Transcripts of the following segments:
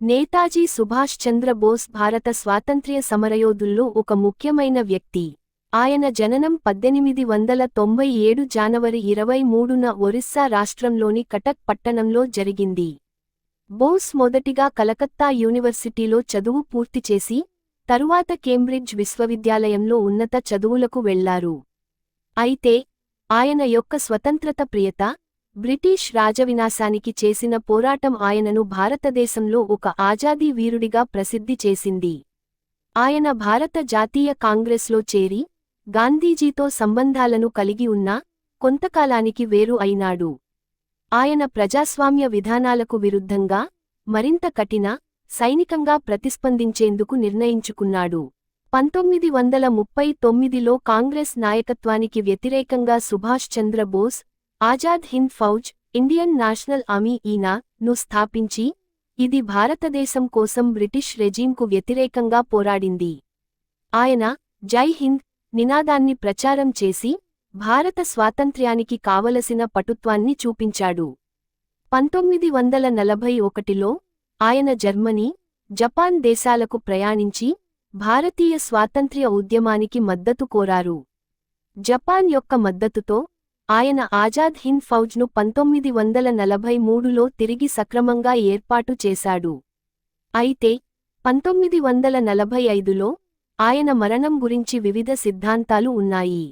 నేతాజీ సుభాష్ చంద్ర బోస్ భారత స్వాతంత్ర్య సమరయోధుల్లో ఒక ముఖ్యమైన వ్యక్తి. ఆయన జననం పద్దెనిమిది వందల తొంభై ఏడు జనవరి ఇరవై మూడున ఒరిస్సా రాష్ట్రంలోని కటక్ పట్టణంలో జరిగింది. బోస్ మొదటిగా కలకత్తా యూనివర్సిటీలో చదువు పూర్తి చేసి తరువాత కేంబ్రిడ్జ్ విశ్వవిద్యాలయంలో ఉన్నత చదువులకు వెళ్ళారు. అయితే ఆయన యొక్క స్వతంత్రత ప్రియత బ్రిటిష్ రాజవినాశానికి చేసిన పోరాటం ఆయనను భారతదేశంలో ఒక ఆజాదీ వీరుడిగా ప్రసిద్ధి చేసింది. ఆయన భారత జాతీయ కాంగ్రెస్లో చేరి గాంధీజీతో సంబంధాలను కలిగి ఉన్నా కొంతకాలానికి వేరు అయినాడు. ఆయన ప్రజాస్వామ్య విధానాలకు విరుద్ధంగా మరింత కఠిన సైనికంగా ప్రతిస్పందించేందుకు నిర్ణయించుకున్నాడు. పంతొమ్మిది వందల ముప్పై తొమ్మిదిలో కాంగ్రెస్ నాయకత్వానికి వ్యతిరేకంగా Subhash Chandra Bose Azad Hind Fauj Indian National Army ఈనా ను స్థాపించి ఇది భారతదేశం కోసం బ్రిటిష్ రెజీంకు వ్యతిరేకంగా పోరాడింది. ఆయన జై హింద్ నినాదాన్ని ప్రచారం చేసి భారత స్వాతంత్ర్యానికి కావలసిన పటుత్వాన్ని చూపించాడు. పంతొమ్మిది వందల నలభై ఒకటిలో ఆయన జర్మనీ జపాన్ దేశాలకు ప్రయాణించి భారతీయ స్వాతంత్ర్య ఉద్యమానికి మద్దతు కోరారు. జపాన్ యొక్క మద్దతుతో ఆయన ఆజాద్ హింద్ ఫౌజ్ను పంతొమ్మిది వందల నలభై మూడులో తిరిగి సక్రమంగా ఏర్పాటు చేశాడు. అయితే పంతొమ్మిది వందల నలభై ఐదులో ఆయన మరణం గురించి వివిధ సిద్ధాంతాలు ఉన్నాయి.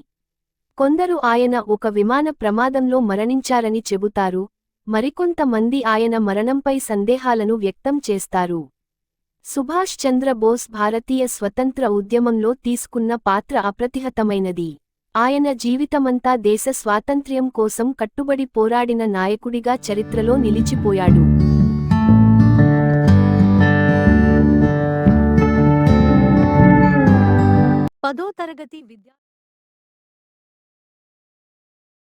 కొందరు ఆయన ఒక విమాన ప్రమాదంలో మరణించారని చెబుతారు మరికొంతమంది ఆయన మరణంపై సందేహాలను వ్యక్తం చేస్తారు. సుభాష్ చంద్ర బోస్ భారతీయ స్వతంత్ర ఉద్యమంలో తీసుకున్న పాత్ర అప్రతిహతమైనది. ఆయన జీవితమంతా దేశ స్వాతంత్ర్యం కోసం కట్టుబడి పోరాడిన నాయకుడిగా చరిత్రలో నిలిచిపోయాడు. పదో తరగతి విద్యా